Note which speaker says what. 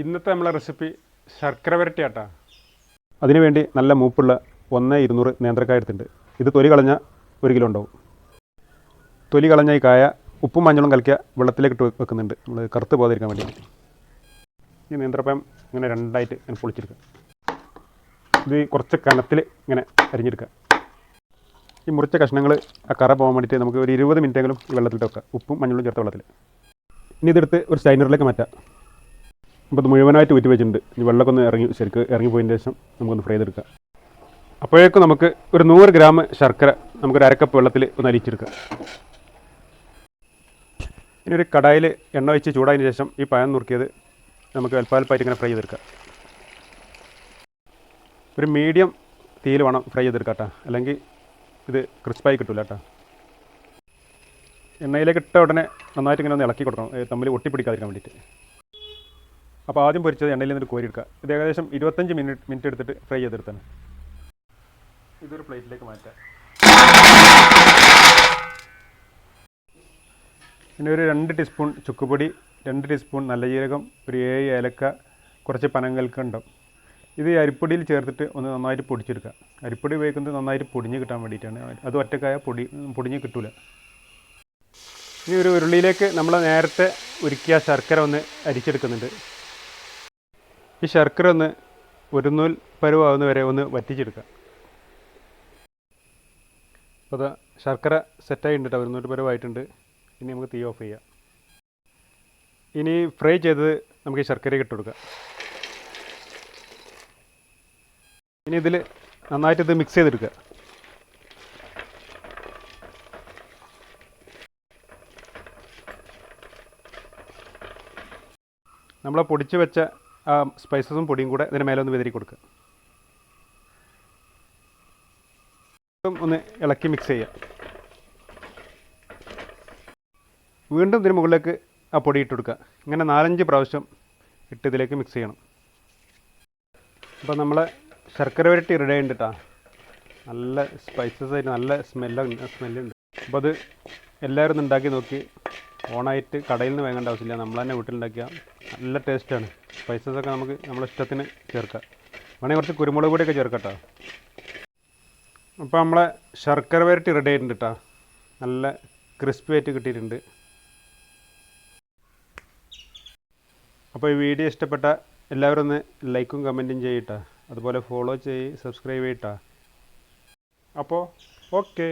Speaker 1: ഇന്നത്തെ നമ്മളെ റെസിപ്പി ശർക്കര വരട്ടിയാട്ടാ. അതിനുവേണ്ടി നല്ല മൂപ്പുള്ള ഒന്ന് ഇരുന്നൂറ് നേന്ത്രക്കായ എടുത്തിട്ടുണ്ട് ഇത് തൊലി കളഞ്ഞ ഒരു കിലോ ഉണ്ടാവും. തൊലി കളഞ്ഞ ഈ കായ ഉപ്പും മഞ്ഞളും കലക്കിയ വെള്ളത്തിലേക്ക് ഇട്ട് വെക്കുന്നുണ്ട്. നമ്മൾ കറുത്ത് പോകാതിരിക്കാൻ വേണ്ടി. ഈ നേന്ത്രപ്പഴം ഇങ്ങനെ രണ്ടായിട്ട് ഇങ്ങനെ പൊളിച്ചെടുക്കുക ഇത് കുറച്ച് കനത്തിൽ ഇങ്ങനെ അരിഞ്ഞെടുക്കുക ഈ മുറിച്ച കഷ്ണങ്ങൾ ആ കറ പോകാൻ വേണ്ടിയിട്ട് നമുക്ക് ഒരു ഇരുപത് മിനിറ്റെങ്കിലും ഈ വെള്ളത്തിലിട്ട് വെക്കാം. ഉപ്പും മഞ്ഞളും ചേർത്ത വെള്ളത്തിൽ ഇനി ഇതെടുത്ത് ഒരു സ്റ്റൈനറിലേക്ക് മാറ്റാം. അപ്പോൾ അത് മുഴുവനായിട്ട് ഊറ്റി വെച്ചിട്ടുണ്ട്. ഇനി വെള്ളമൊക്കെ ഒന്ന് ഇറങ്ങി ശരിക്ക് ഇറങ്ങി പോയതിന് ശേഷം നമുക്കൊന്ന് ഫ്രൈ ചെയ്തെടുക്കാം. അപ്പോഴേക്കും നമുക്ക് ഒരു നൂറ് ഗ്രാം ശർക്കര നമുക്കൊരു അരക്കപ്പ് വെള്ളത്തിൽ ഒന്ന് അരിച്ചെടുക്കാം. ഇനി ഒരു കടായിൽ എണ്ണ വെച്ച് ചൂടായതിന് ശേഷം ഈ പഴം നുറുക്കിയത് നമുക്ക് അല്പാൽപ്പായിട്ട് ഇങ്ങനെ ഫ്രൈ ചെയ്തെടുക്കാം. ഒരു മീഡിയം തീയിൽ വേണം ഫ്രൈ ചെയ്തെടുക്കാം കേട്ടോ അല്ലെങ്കിൽ ഇത് ക്രിസ്പായി കിട്ടില്ല കേട്ടോ എണ്ണയിലേക്ക് ഇട്ട ഉടനെ നന്നായിട്ട് ഇങ്ങനെ ഒന്ന് ഇളക്കി കൊടുക്കണം. തമ്മിൽ ഒട്ടിപ്പിടിക്കാതിരിക്കാൻ വേണ്ടിയിട്ട്. അപ്പോൾ ആദ്യം പൊരിച്ചത് എണ്ണയിൽ കോരി എടുക്കുക. ഇത് ഏകദേശം ഇരുപത്തഞ്ച് മിനിറ്റ് മിനിറ്റ് എടുത്തിട്ട് ഫ്രൈ ചെയ്തെടുത്താണ് ഇതൊരു പ്ലേറ്റിലേക്ക് മാറ്റാം. പിന്നെ ഒരു രണ്ട് ടീസ്പൂൺ ചുക്കുപൊടി രണ്ട് ടീസ്പൂൺ നല്ല ജീരകം ഒരു ഏഴ് ഏലക്ക കുറച്ച് പനങ്കൽക്കണ്ടം ഇത് അരിപ്പൊടിയിൽ ചേർത്തിട്ട് ഒന്ന് നന്നായിട്ട് പൊടിച്ചെടുക്കുക. അരിപ്പൊടി ഉപയോഗിക്കുന്നത് നന്നായിട്ട് പൊടിഞ്ഞ് കിട്ടാൻ വേണ്ടിയിട്ടാണ്. അത് ഒറ്റക്കായ പൊടി പൊടിഞ്ഞ് കിട്ടൂല. ഇനി ഒരു ഉരുളിയിലേക്ക് നമ്മൾ നേരത്തെ ഉരുക്കിയ ശർക്കര ഒന്ന് അരിച്ചെടുക്കുന്നുണ്ട്. ഈ ശർക്കര ഒന്ന് ഒരു നൂൽ പരുവാകുന്ന വരെ ഒന്ന് വറ്റിച്ചെടുക്കുക. അപ്പോൾ ശർക്കര സെറ്റായിട്ടുണ്ട് കേട്ടോ ഒരു നൂൽ പരുവായിട്ടുണ്ട്. ഇനി നമുക്ക് തീ ഓഫ് ചെയ്യാം. ഇനി ഫ്രൈ ചെയ്തത് നമുക്ക് ഈ ശർക്കരയ്ക്ക് ഇട്ട് കൊടുക്കാം. ഇനി ഇതിൽ നന്നായിട്ട് ഇത് മിക്സ് ചെയ്തെടുക്കുക. നമ്മളെ പൊടിച്ച് വെച്ച ആ സ്പൈസസും പൊടിയും കൂടെ ഇതിന് മേലെ ഒന്ന് വിതറി കൊടുക്കുക ഒന്ന് ഇളക്കി മിക്സ് ചെയ്യുക വീണ്ടും ഇതിന് മുകളിലേക്ക് ആ പൊടി ഇട്ട് കൊടുക്കുക. ഇങ്ങനെ നാലഞ്ച് പ്രാവശ്യം ഇട്ട് ഇതിലേക്ക് മിക്സ് ചെയ്യണം. അപ്പോൾ നമ്മളെ ശർക്കര വരട്ടി റെഡി കേട്ടോ നല്ല സ്പൈസസ് ആയിട്ട് നല്ല സ്മെല്ലുണ്ട് സ്മെല്ലുണ്ട് അപ്പോൾ അത് എല്ലാവരും ഉണ്ടാക്കി നോക്കി. ഓണായിട്ട് കടയിൽ നിന്ന് വാങ്ങേണ്ട ആവശ്യമില്ല. നമ്മൾ തന്നെ വീട്ടിലുണ്ടാക്കിയ നല്ല ടേസ്റ്റാണ് സ്പൈസസൊക്കെ നമുക്ക് നമ്മുടെ ഇഷ്ടത്തിന് ചേർക്കാം. വേണമെങ്കിൽ കുറച്ച് കുരുമുളക് പൊടിയൊക്കെ ചേർക്കാം കേട്ടോ അപ്പോൾ നമ്മളെ ശർക്കര വരട്ടി റെഡി ആയിട്ടുണ്ട് കേട്ടോ നല്ല ക്രിസ്പി ആയിട്ട് കിട്ടിയിട്ടുണ്ട്. അപ്പോൾ ഈ വീഡിയോ ഇഷ്ടപ്പെട്ട എല്ലാവരും ഒന്ന് ലൈക്കും കമന്റും ചെയ്യട്ടോ അതുപോലെ ഫോളോ ചെയ്യ് സബ്സ്ക്രൈബ് ചെയ്യട്ടോ അപ്പോൾ ഓക്കെ